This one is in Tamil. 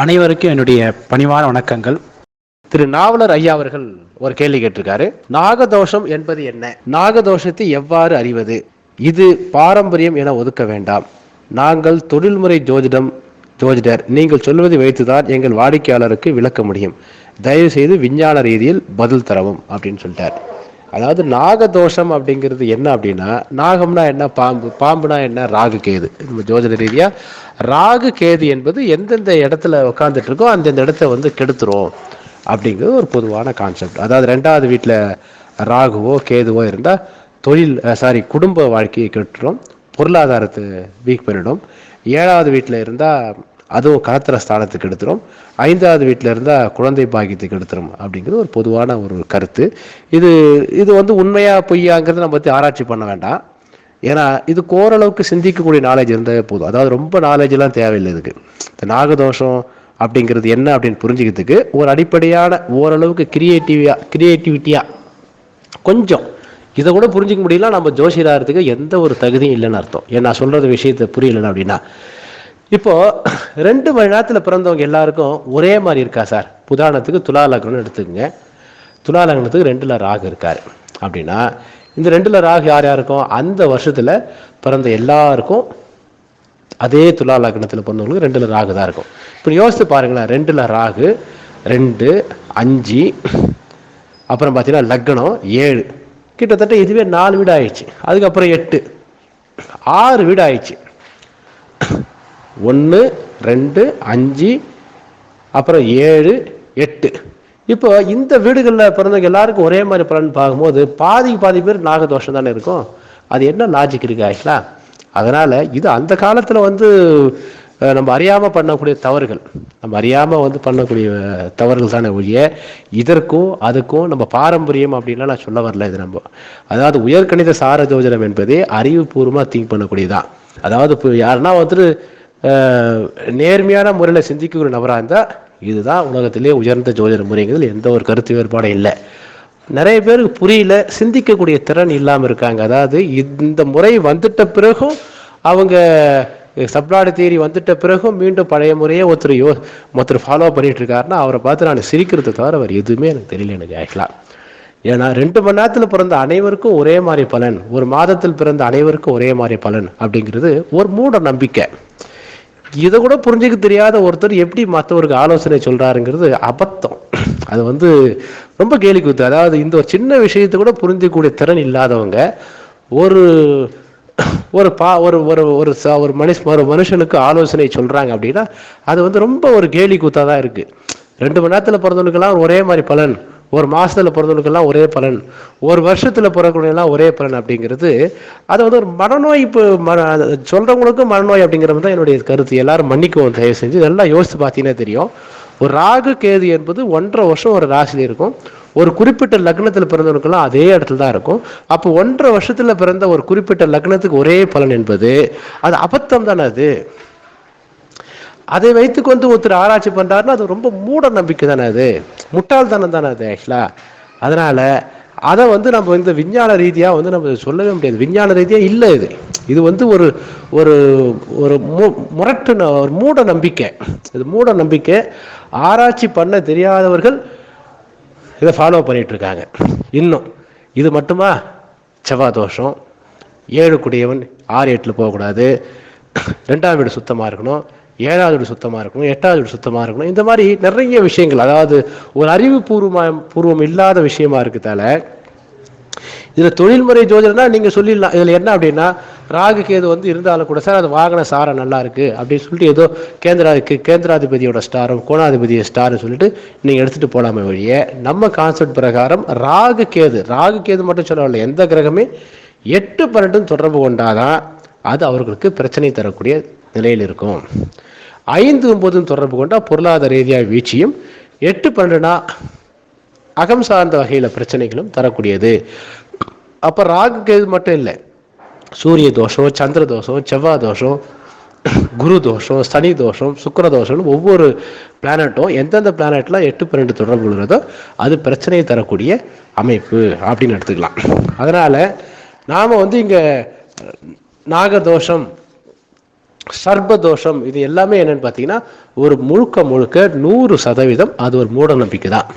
அனைவருக்கும் என்னுடைய பணிவான வணக்கங்கள். திரு நாவலர் ஐயா அவர்கள் ஒரு கேள்வி கேட்டிருக்காரு. நாகதோஷம் என்பது என்ன? நாகதோஷத்தை எவ்வாறு அறிவது? இது பாரம்பரியம் என ஒதுக்க வேண்டாம். நாங்கள் தொழில்முறை ஜோதிடம் ஜோதிடர் நீங்கள் சொல்வதை வைத்துதான் எங்கள் வாடிக்கையாளருக்கு விளக்க முடியும். தயவு செய்து விஞ்ஞான ரீதியில் பதில் தரவும் அப்படின்னு சொல்லிட்டார். அதாவது நாகதோஷம் அப்படிங்கிறது என்ன அப்படின்னா நாகம்னா என்ன பாம்பு பாம்புனா என்ன ராகு கேது. நம்ம ஜோதிட ரீதியாக ராகு கேது என்பது எந்தெந்த இடத்துல உட்காந்துட்டு இருக்கோ அந்தந்த இடத்த வந்து கெடுத்துரும் அப்படிங்கிறது ஒரு பொதுவான கான்செப்ட் அதாவது ரெண்டாவது வீட்டில் ராகுவோ கேதுவோ இருந்தால் தொழில் சாரி குடும்ப வாழ்க்கையை கெட்டுரும் பொருளாதாரத்தை வீக் பண்ணிடும். ஏழாவது வீட்டில் இருந்தால் அதுவும் கலத்திர ஸ்தானத்துக்கு எடுத்துரும். ஐந்தாவது வீட்டில் இருந்தால் குழந்தை பாக்கியத்துக்கு எடுத்துரும் அப்படிங்கிறது ஒரு பொதுவான ஒரு கருத்து. இது இது வந்து உண்மையாக பொய்யாங்கிறத நம்ம பற்றி ஆராய்ச்சி பண்ண வேண்டாம். ஏன்னா இது ஓரளவுக்கு சிந்திக்கக்கூடிய நாலேஜ் இருந்தாலே போதும். அதாவது ரொம்ப நாலேஜ்லாம் தேவையில்லை இதுக்கு. இந்த நாகதோஷம் அப்படிங்கிறது என்ன அப்படின்னு புரிஞ்சுக்கிறதுக்கு ஒரு அடிப்படையான ஓரளவுக்கு கிரியேட்டிவியாக கிரியேட்டிவிட்டியாக கொஞ்சம் இதை கூட புரிஞ்சிக்க முடியல நம்ம ஜோசியராகிறதுக்கு எந்த ஒரு தகுதியும் இல்லைன்னு அர்த்தம். ஏன் நான் சொல்கிறது விஷயத்தை புரியலன்னு அப்படின்னா இப்போ ரெண்டு மணி நேரத்தில் பிறந்தவங்க எல்லாருக்கும் ஒரே மாதிரி இருக்கா சார்? உதாரணத்துக்கு துலா லக்னம்னு எடுத்துக்கங்க. துலா லக்னத்துக்கு ரெண்டுல ராகு இருக்காரு. அப்படின்னா இந்த ரெண்டுல ராகு யார் யாருக்கும்? அந்த வருஷத்துல பிறந்த எல்லாருக்கும் அதே துலா லக்னத்தில் பிறந்தவங்களுக்கு ரெண்டுல ராகு தான் இருக்கும். இப்போ யோசித்து பாருங்களேன் ரெண்டுல ராகு ரெண்டு அஞ்சு அப்புறம் பார்த்தீங்கன்னா லக்னம் ஏழு. கிட்டத்தட்ட இதுவே நாலு வீடு ஆயிடுச்சு அதுக்கப்புறம் எட்டு. ஆறு வீடு ஆயிடுச்சு ஒன்று ரெண்டு அஞ்சு அப்புறம் ஏழு எட்டு. இப்போ இந்த வீடுகளில் பிறந்தவங்க எல்லாருக்கும் ஒரே மாதிரி பலன் பார்க்கும்போது பாதிக்கு பாதி பேர் நாகதோஷம் தானே இருக்கும். அது என்ன லாஜிக் இருக்கு ஆக்சுவலா அதனால் இது அந்த காலத்தில் வந்து நம்ம அறியாமல் பண்ணக்கூடிய தவறுகள். நம்ம அறியாமல் வந்து பண்ணக்கூடிய தவறுகள் தானே ஒழிய இதற்கும் அதுக்கும் நம்ம பாரம்பரியம் அப்படின்லாம் நான் சொல்ல வரல இது நம்ம. அதாவது உயர்கணித சார ஜோஜனம் என்பதே அறிவுபூர்வமாக திங்க் பண்ணக்கூடியதான் அதாவது இப்போ யாருன்னா வந்துட்டு நேர்மையான முறையில் சிந்திக்கக்கூடிய நபராக இருந்தால் இதுதான் உலகத்திலே உயர்ந்த ஜோதிட முறைங்கிறது எந்த ஒரு கருத்து வேறுபாடும் இல்லை. நிறைய பேருக்கு புரியல சிந்திக்கக்கூடிய திறன் இல்லாமல் இருக்காங்க. அதாவது இந்த முறை வந்துட்ட பிறகும் அவங்க சப்ளாடு தேரி வந்துட்ட பிறகும் மீண்டும் பழைய முறையே ஒருத்தர் யோ ஒருத்தர் ஃபாலோ பண்ணிட்டு இருக்காருன்னா அவரை பார்த்து நான் சிரிக்கிறது தவிர அவர் எதுவுமே எனக்கு தெரியல எனக்கு ஆக்சுவலாக ஏன்னா ரெண்டு மணி நேரத்தில் பிறந்த அனைவருக்கும் ஒரே மாதிரி பலன் ஒரு மாதத்தில் பிறந்த அனைவருக்கும் ஒரே மாதிரி பலன் அப்படிங்கிறது ஒரு மூட நம்பிக்கை. இதை கூட புரிஞ்சுக்க தெரியாத ஒருத்தர் எப்படி மற்றவருக்கு ஆலோசனை சொல்றாருங்கிறது அபத்தம். அது வந்து ரொம்ப கேலி குத்து. அதாவது இந்த ஒரு சின்ன விஷயத்தை கூட புரிஞ்சிக்கக்கூடிய திறன் இல்லாதவங்க ஒரு ஒரு பா ஒரு ஒரு ஒரு ச- ஒரு மனுஷ ஒரு மனுஷனுக்கு ஆலோசனை சொல்கிறாங்க அப்படின்னா அது வந்து ரொம்ப ஒரு கேலி கூத்தா தான் இருக்குது ரெண்டு மணி நேரத்தில் பிறந்தவனுக்கெல்லாம் ஒரே மாதிரி பலன். ஒரு மாதத்தில் பிறந்தவங்களுக்கெல்லாம் ஒரே பலன். ஒரு வருஷத்தில் பிறக்கக்கூடியெல்லாம் ஒரே பலன் அப்படிங்கிறது அது வந்து ஒரு மனநோய் இப்போ மன சொல்கிறவங்களுக்கும் மனநோய் அப்படிங்கிறது தான் என்னுடைய கருத்து. எல்லாரும் மன்னிக்கவும் தயவு செஞ்சு இதெல்லாம் யோசித்து பார்த்தீங்கன்னா தெரியும். ஒரு ராகு கேது என்பது ஒன்றரை வருஷம் ஒரு ராசியில் இருக்கும். ஒரு குறிப்பிட்ட லக்னத்தில் பிறந்தவனுக்கெல்லாம் அதே இடத்துல தான் இருக்கும். அப்போ ஒன்றரை வருஷத்தில் பிறந்த ஒரு குறிப்பிட்ட லக்னத்துக்கு ஒரே பலன் என்பது அது அபத்தம் தானே அது? அதை வைத்துக்கொண்டு ஒருத்தர் ஆராய்ச்சி பண்ணுறாருன்னா அது ரொம்ப மூட நம்பிக்கை தானே அது. முட்டாள்தனம் தானே அது ஆக்சுவலாக அதனால் அதை வந்து நம்ம இந்த விஞ்ஞான ரீதியாக வந்து நம்ம சொல்லவே முடியாது. விஞ்ஞான ரீதியாக இல்லை இது. இது வந்து ஒரு ஒரு ஒரு மு- முரட்டு ந- ஒரு மூட நம்பிக்கை. இது மூட நம்பிக்கை. ஆராய்ச்சி பண்ண தெரியாதவர்கள் இதை ஃபாலோ பண்ணிகிட்ருக்காங்க இன்னும். இது மட்டுமா? செவ்வாய் தோஷம். ஏழு குடியவன் ஆறு எட்டில் போகக்கூடாது. ரெண்டாம் வீடு சுத்தமாக இருக்கணும். ஏழாவது வீடு சுத்தமாக இருக்கணும் எட்டாவது வீடு சுத்தமாக இருக்கணும். இந்த மாதிரி நிறைய விஷயங்கள் அதாவது ஒரு அறிவுபூர்வமாக பூர்வம் இல்லாத விஷயமா இருக்குதால இதில் தொழில்முறை ஜோதிடம்னா நீங்கள் சொல்லிடலாம். இதில் என்ன அப்படின்னா ராகு கேது வந்து இருந்தாலும் கூட சார் அது வாகன சாரம் நல்லா இருக்கு அப்படின்னு சொல்லிட்டு ஏதோ கேந்திரா கேந்திராதிபதியோட ஸ்டாரும் கோணாதிபதிய ஸ்டார்னு சொல்லிட்டு நீங்கள் எடுத்துகிட்டு போகலாமே வழிய நம்ம கான்செப்ட் பிரகாரம் ராகு கேது ராகு கேது மட்டும் சொல்லவில்லை எந்த கிரகமே எட்டு பன்னெண்டும் தொடர்பு கொண்டாதான் அது அவர்களுக்கு பிரச்சனை தரக்கூடிய நிலையில் இருக்கும். ஐந்து ஒன்பதும் தொடர்பு கொண்டா பொருளாதார ரீதியாக வீழ்ச்சியும் எட்டு பன்னெண்டுனா அகம் சார்ந்த வகையில் பிரச்சனைகளும் தரக்கூடியது. அப்போ ராகு கேது மட்டும் இல்லை. சூரிய தோஷம் சந்திர தோஷம் செவ்வாய் தோஷம் குரு தோஷம் சனி தோஷம் சுக்கர தோஷம்னு ஒவ்வொரு பிளானட்டும் எந்தெந்த பிளானட்லாம் எட்டு பன்னெண்டு தொடர்பு கொள்கிறதோ அது பிரச்சனையை தரக்கூடிய அமைப்பு அப்படின்னு எடுத்துக்கலாம். அதனால நாம வந்து இங்க நாகதோஷம் சர்பதோஷம் இது எல்லாமே என்னன்னு பார்த்தீங்கன்னா ஒரு முழுக்க முழுக்க நூறு சதவீதம் அது ஒரு மூட நம்பிக்கை தான்